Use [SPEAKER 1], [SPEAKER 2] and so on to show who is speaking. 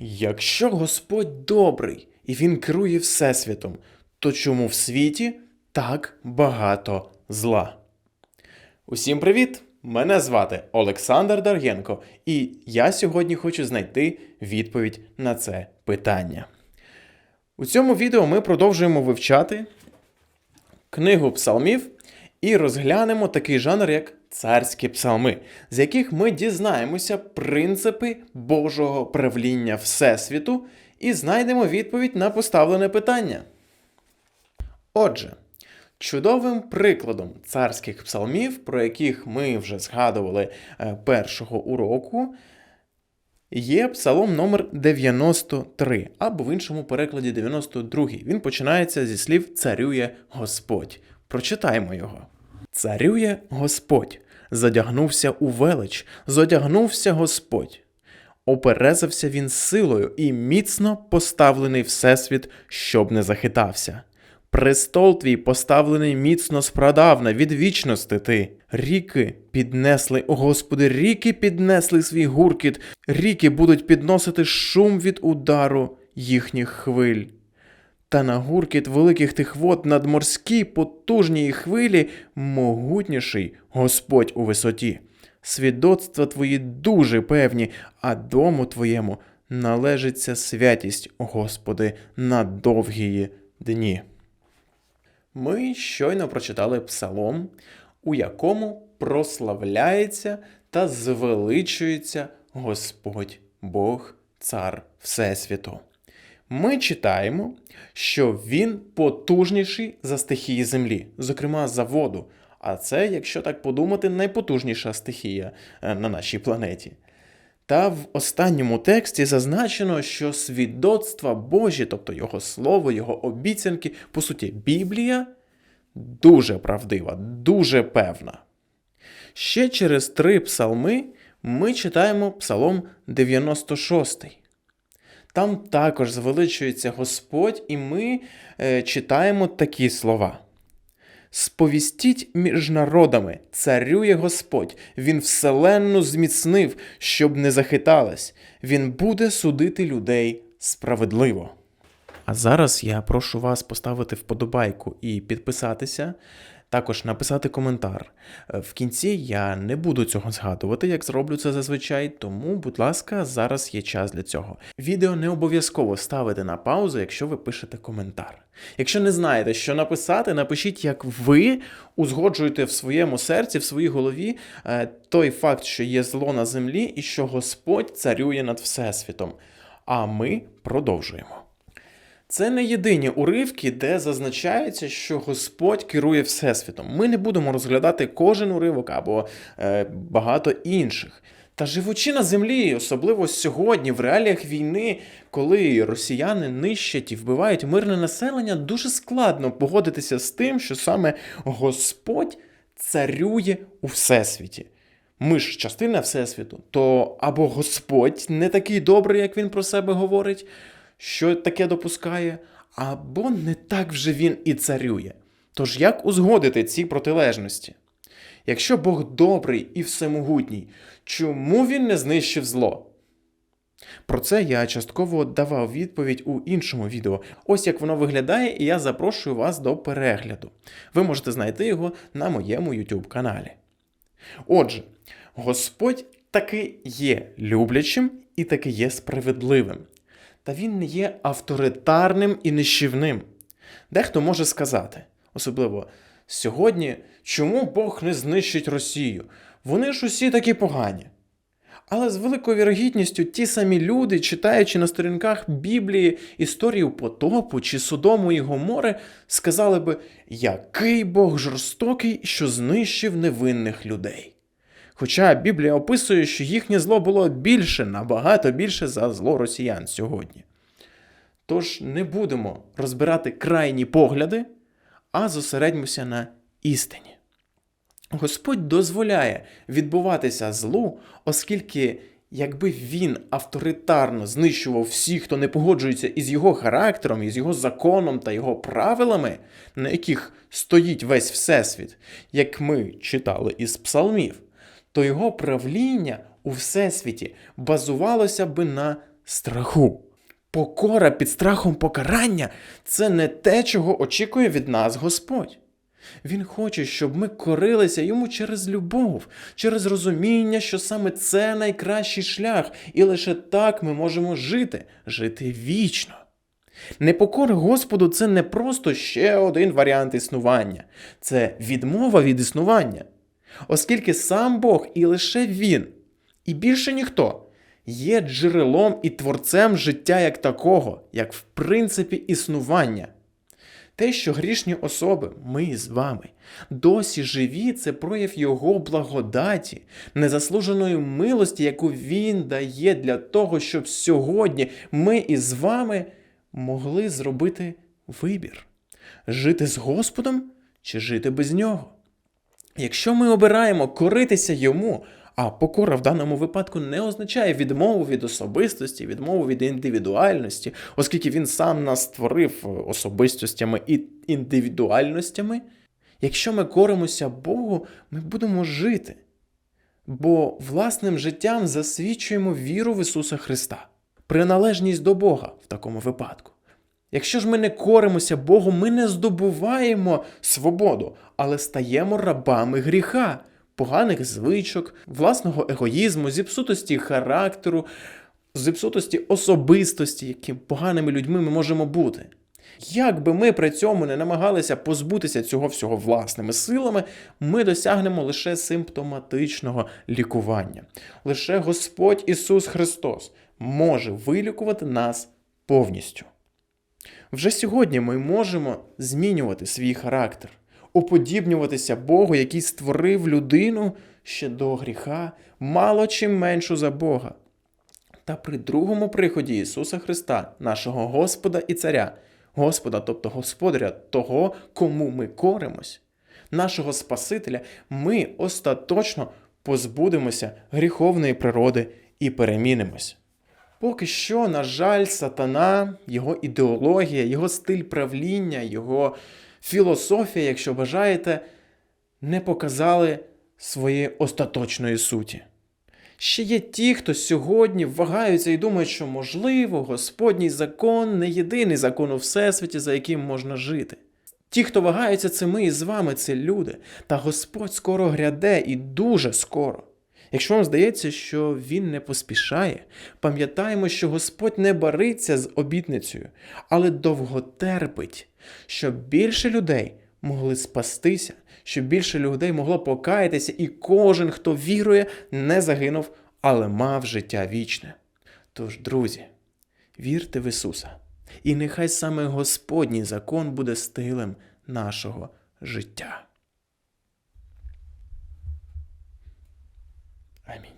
[SPEAKER 1] Якщо Господь добрий і Він керує Всесвітом, то чому в світі так багато зла? Усім привіт! Мене звати Олександр Даргенко, і я сьогодні хочу знайти відповідь на це питання. У цьому відео ми продовжуємо вивчати книгу псалмів і розглянемо такий жанр, як царські псалми, з яких ми дізнаємося принципи Божого правління Всесвіту і знайдемо відповідь на поставлене питання. Отже, чудовим прикладом царських псалмів, про яких ми вже згадували е, першого уроку, Є псалом номер 93, або в іншому перекладі 92. Він починається зі слів Царює Господь. Прочитаймо його. Царює Господь, задягнувся у велич, зодягнувся Господь. Оперезався він силою і міцно поставлений всесвіт, щоб не захитався. Престол твій поставлений міцно спрадавна, від вічності ти. Ріки піднесли, о Господи, ріки піднесли свій гуркіт, ріки будуть підносити шум від удару їхніх хвиль. Та на гуркіт великих тих вод надморській потужній хвилі могутніший Господь у висоті. Свідоцтва твої дуже певні, а дому твоєму належиться святість, Господи, на довгі дні. Ми щойно прочитали псалом, у якому прославляється та звеличується Господь Бог, Цар Всесвіту. Ми читаємо, що він потужніший за стихії землі, зокрема за воду. А це, якщо так подумати, найпотужніша стихія е, на нашій планеті. Та в останньому тексті зазначено, що свідоцтва Божі, тобто Його слово, Його обіцянки, по суті, Біблія дуже правдива, дуже певна. Ще через три псалми ми читаємо Псалом 96. Там також звеличується Господь, і ми е, читаємо такі слова. Сповістіть між народами, царює Господь, Він вселенну зміцнив, щоб не захиталась, Він буде судити людей справедливо. А зараз я прошу вас поставити вподобайку і підписатися. Також написати коментар. Е, В кінці я не буду цього згадувати, як зроблю це зазвичай, тому, будь ласка, зараз є час для цього. Відео не обов'язково ставити на паузу, якщо ви пишете коментар. Якщо не знаєте, що написати, напишіть, як ви узгоджуєте в своєму серці, в своїй голові е, той факт, що є зло на землі і що Господь царює над Всесвітом. А ми продовжуємо. Це не єдині уривки, де зазначається, що Господь керує Всесвітом. Ми не будемо розглядати кожен уривок або е, багато інших. Та живучи на землі, особливо сьогодні, в реаліях війни, коли росіяни нищать і вбивають мирне населення, дуже складно погодитися з тим, що саме Господь царює у Всесвіті. Ми ж частина Всесвіту, то або Господь не такий добрий, як він про себе говорить що таке допускає, або не так вже він і царює. Тож як узгодити ці протилежності? Якщо Бог добрий і всемогутній, чому він не знищив зло? Про це я частково давав відповідь у іншому відео. Ось як воно виглядає, і я запрошую вас до перегляду. Ви можете знайти його на моєму YouTube каналі. Отже, Господь таки є люблячим і таки є справедливим та він не є авторитарним і нищівним. Дехто може сказати, особливо сьогодні, чому Бог не знищить Росію? Вони ж усі такі погані. Але з великою вірогідністю ті самі люди, читаючи на сторінках Біблії історію потопу чи Содому і Гомори, сказали би, який Бог жорстокий, що знищив невинних людей. Хоча Біблія описує, що їхнє зло було більше, набагато більше за зло росіян сьогодні. Тож не будемо розбирати крайні погляди, а зосередьмося на істині. Господь дозволяє відбуватися злу, оскільки, якби він авторитарно знищував всіх, хто не погоджується із його характером, із його законом та його правилами, на яких стоїть весь Всесвіт, як ми читали із псалмів, то його правління у Всесвіті базувалося би на страху. Покора під страхом покарання це не те, чого очікує від нас Господь. Він хоче, щоб ми корилися йому через любов, через розуміння, що саме це найкращий шлях, і лише так ми можемо жити, жити вічно. Непокора Господу це не просто ще один варіант існування, це відмова від існування. Оскільки сам Бог і лише Він, і більше ніхто є джерелом і творцем життя як такого, як в принципі існування. Те, що грішні особи, ми з вами, досі живі, це прояв Його благодаті, незаслуженої милості, яку Він дає для того, щоб сьогодні ми із вами могли зробити вибір: жити з Господом чи жити без нього. Якщо ми обираємо коритися йому, а покора в даному випадку не означає відмову від особистості, відмову від індивідуальності, оскільки він сам нас створив особистостями і індивідуальностями. Якщо ми коримося Богу, ми будемо жити, бо власним життям засвідчуємо віру в Ісуса Христа, приналежність до Бога в такому випадку. Якщо ж ми не коримося Богу, ми не здобуваємо свободу, але стаємо рабами гріха, поганих звичок, власного егоїзму, зіпсутості характеру, зіпсутості особистості, яким поганими людьми ми можемо бути. Як би ми при цьому не намагалися позбутися цього всього власними силами, ми досягнемо лише симптоматичного лікування. Лише Господь Ісус Христос може вилікувати нас повністю. Вже сьогодні ми можемо змінювати свій характер, уподібнюватися Богу, який створив людину ще до гріха, мало чим меншу за Бога. Та при другому приході Ісуса Христа, нашого Господа і Царя, Господа, тобто Господаря, того, кому ми коримось, нашого Спасителя, ми остаточно позбудемося гріховної природи і перемінимось. Поки що, на жаль, сатана, його ідеологія, його стиль правління, його філософія, якщо бажаєте, не показали своєї остаточної суті. Ще є ті, хто сьогодні вагаються і думають, що, можливо, Господній закон не єдиний закон у Всесвіті, за яким можна жити. Ті, хто вагаються, це ми із вами, це люди. Та Господь скоро гряде і дуже скоро. Якщо вам здається, що Він не поспішає, пам'ятаємо, що Господь не бариться з обітницею, але довго терпить, щоб більше людей могли спастися, щоб більше людей могло покаятися, і кожен, хто вірує, не загинув, але мав життя вічне. Тож, друзі, вірте в Ісуса, і нехай саме Господній закон буде стилем нашого життя. I mean,